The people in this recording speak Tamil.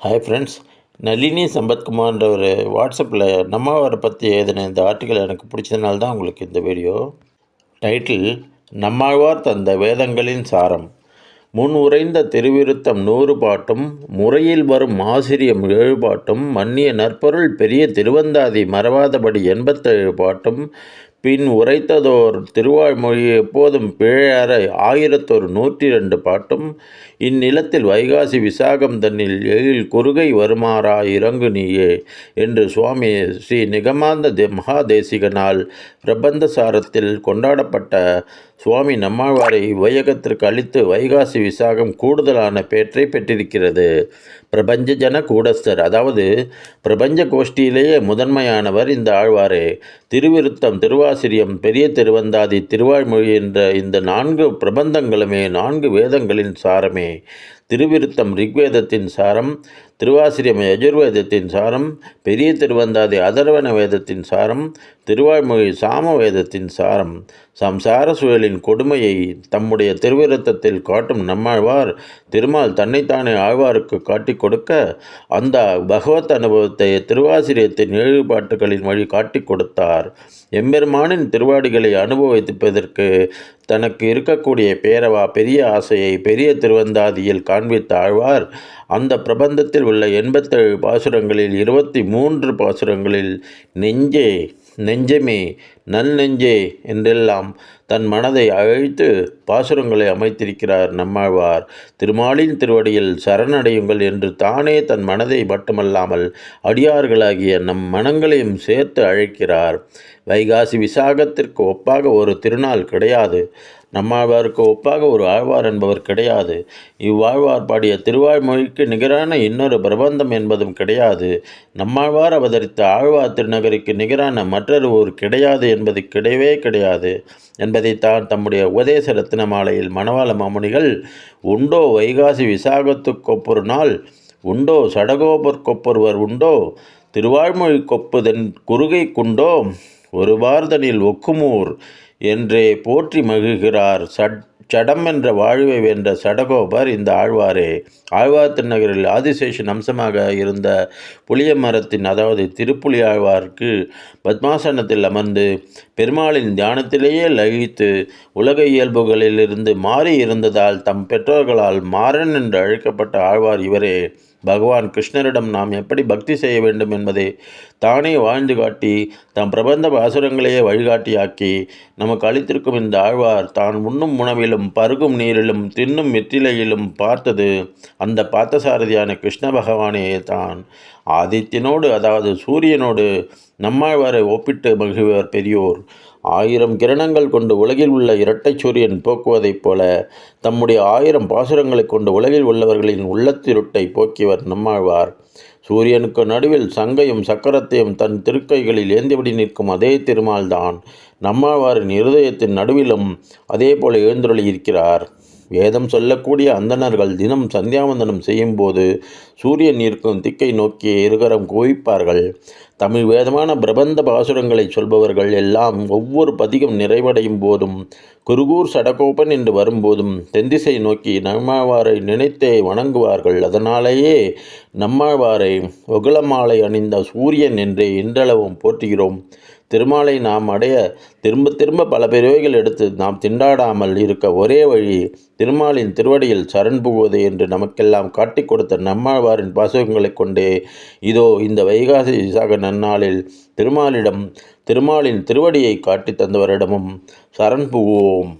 ஹாய் ஃப்ரெண்ட்ஸ் நளினி சம்பத்குமார்ன்ற ஒரு வாட்ஸ்அப்பில் நம்மாவாரை பற்றி எழுதின இந்த ஆர்டிக்கல் எனக்கு பிடிச்சதுனால தான் உங்களுக்கு இந்த வீடியோ டைட்டில் நம்மாழ்வார் தந்த வேதங்களின் சாரம். முன் உறைந்த திருவிருத்தம் நூறு பாட்டும் முறையில் வரும் ஆசிரியம் ஏழு பாட்டும் மன்னிய நற்பொருள் பெரிய திருவந்தாதி மறவாதபடி எண்பத்தேழு பாட்டும் பின் உரைத்ததோர் திருவாய்மொழி எப்போதும் பிழையற ஆயிரத்தொரு நூற்றி ரெண்டு பாட்டும் இந்நிலத்தில் வைகாசி விசாகம் தன்னில் எழில் குறுகை வருமாறா இறங்கு நீயே என்று சுவாமி ஸ்ரீ நிகமாந்த தே மகாதேசிகனால் பிரபந்தசாரத்தில் கொண்டாடப்பட்ட சுவாமி நம்மாழ்வாரை இவ்வையகத்திற்கு அளித்து வைகாசி விசாகம் கூடுதலான பேற்றை பெற்றிருக்கிறது. பிரபஞ்ச ஜன கூடஸ்தர். அதாவது பிரபஞ்ச கோஷ்டியிலேயே முதன்மையானவர் இந்த ஆழ்வாரே. திருவிருத்தம் திருவாசிரியம் பெரிய திருவந்தாதி திருவாய்மொழி என்ற இந்த நான்கு பிரபந்தங்களுமே நான்கு வேதங்களின் சாரமே. திருவிருத்தம் ரிக்வேதத்தின் சாரம் திருவாசிரியம் யஜுர்வேதத்தின் சாரம் பெரிய திருவந்தாதி அதர்வன வேதத்தின் சாரம் திருவாய்மொழி சாம வேதத்தின் சாரம். சம்சார சூழலின் கொடுமையை தம்முடைய திருவிருத்தத்தில் காட்டும் நம்மாழ்வார் திருமால் தன்னைத்தானே ஆழ்வாருக்கு காட்டி கொடுக்க அந்த பகவத் அனுபவத்தை திருவாசிரியத்தின் ஏழு பாட்டுகளின் வழி காட்டி கொடுத்தார். எம்பெருமானின் திருவாடிகளை அனுபவிப்பதற்கு தனக்கு இருக்கக்கூடிய பேரவா பெரிய ஆசையை பெரிய திருவந்தாதியில் காண்பித்த ஆழ்வார். அந்த பிரபந்தத்தில் உள்ள எண்பத்தேழு பாசுரங்களில் இருபத்தி மூன்று பாசுரங்களில் நெஞ்சே நெஞ்சமே நல் நெஞ்சே என்றெல்லாம் தன் மனதை அழைத்து பாசுரங்களை அமைத்திருக்கிறார் நம்மாழ்வார். திருமாலின் திருவடியில் சரணடையுங்கள் என்று தானே தன் மனதை மட்டுமல்லாமல் அடியார்களாகிய நம் மனங்களையும் சேர்த்து அழைக்கிறார். வைகாசி விசாகத்திற்கு ஒப்பாக ஒரு திருநாள் கிடையாது. நம்மாழ்வாருக்கு ஒப்பாக ஒரு ஆழ்வார் என்பவர் கிடையாது. இவ்வாழ்வார் பாடிய திருவாய்மொழிக்கு நிகரான இன்னொரு பிரபந்தம் என்பதும் கிடையாது. நம்மாழ்வார் அவதரித்த ஆழ்வார் திருநகருக்கு நிகரான மற்றொரு ஒரு கிடையாது என்பது கிடையவே கிடையாது. என்பதைத்தான் தம்முடைய உபதேச ரத்ன மாலையில் மணவாள மாமுனிகள் உண்டோ வைகாசி விசாகத்துக்கொப்பொரு நாள் உண்டோ சடகோபர்க்கொப்பொருவர் உண்டோ திருவாழ்மொழி கொப்புதன் குறுகை குண்டோ ஒரு பார்தனில் ஒக்குமூர் என்றே போற்றி மகிழ்கிறார். சட் சடம் என்ற வாழ்வை வென்ற சடகோபர் இந்த ஆழ்வாரே. ஆழ்வார் திருநகரில் ஆதிசேஷன் அம்சமாக இருந்த புளிய மரத்தின் அதாவது திருப்புலி ஆழ்வார்க்கு பத்மாசனத்தில் அமர்ந்து பெருமாளின் தியானத்திலேயே லகித்து உலக இயல்புகளிலிருந்து மாறி இருந்ததால் தம் பெற்றோர்களால் மாறன் என்று அழைக்கப்பட்ட ஆழ்வார் இவரே. பகவான் கிருஷ்ணரிடம் நாம் எப்படி பக்தி செய்ய வேண்டும் என்பதை தானே வாழ்ந்து காட்டி தம் பிரபந்த பாசுரங்களையே வழிகாட்டியாக்கி நமக்கு அளித்திருக்கும் இந்த ஆழ்வார் தான் உண்ணும் உணவிலும் பருகும் நீரிலும் தின்னும் வெற்றிலையிலும் பார்த்தது. அந்த பார்த்தசாரதியான கிருஷ்ண பகவானே தான். ஆதித்யனோடு அதாவது சூரியனோடு நம்மாழ்வாரை ஒப்பிட்டு மகிழ்வர் பெரியோர். ஆயிரம் கிரணங்கள் கொண்டு உலகில் உள்ள இரட்டை சூரியன் போக்குவதைப் போல தம்முடைய ஆயிரம் பாசுரங்களை கொண்டு உலகில் உள்ளவர்களின் உள்ளத்திருட்டை போக்கியவர் நம்மாழ்வார். சூரியனுக்கு நடுவில் சங்கையும் சக்கரத்தையும் தன் திருக்கைகளில் ஏந்தியபடி நிற்கும் அதே திருமால்தான் நம்மாழ்வாரின் இருதயத்தின் நடுவிலும் அதே போல எழுந்தருளி இருக்கிறார் வேதம் சொல்லக்கூடிய அந்தணர்கள் தினம் சந்தியாவந்தனம் செய்யும்போது சூரியன் இருக்கும் திக்கை நோக்கி இருகரம் குவிப்பார்கள். தமிழ் வேதமான பிரபந்த பாசுரங்களை சொல்பவர்கள் எல்லாம் ஒவ்வொரு பதிகம் நிறைவடையும் போதும் குருகூர் சடகோபன் என்று வரும்போதும் தெந்திசை நோக்கி நம்மாழ்வாரை நினைத்தே வணங்குவார்கள். அதனாலேயே நம்மாழ்வாரை ஒகுளமாலை அணிந்த சூரியன் என்றே இன்றளவும் போற்றுகிறோம். திருமாலை நாம் அடைய திரும்ப திரும்ப பல பிறவைகள் எடுத்து நாம் திண்டாடாமல் இருக்க ஒரே வழி திருமாலின் திருவடியில் சரண் புகுவது என்று நமக்கெல்லாம் காட்டிக் கொடுத்த நம்மாழ்வாரின் பாசகங்களைக் கொண்டே. இதோ இந்த வைகாசி விசாக நன்னாளில் திருமாலிடம் திருமாலின் திருவடியை காட்டி தந்தவரிடமும் சரண் புகுவோம்.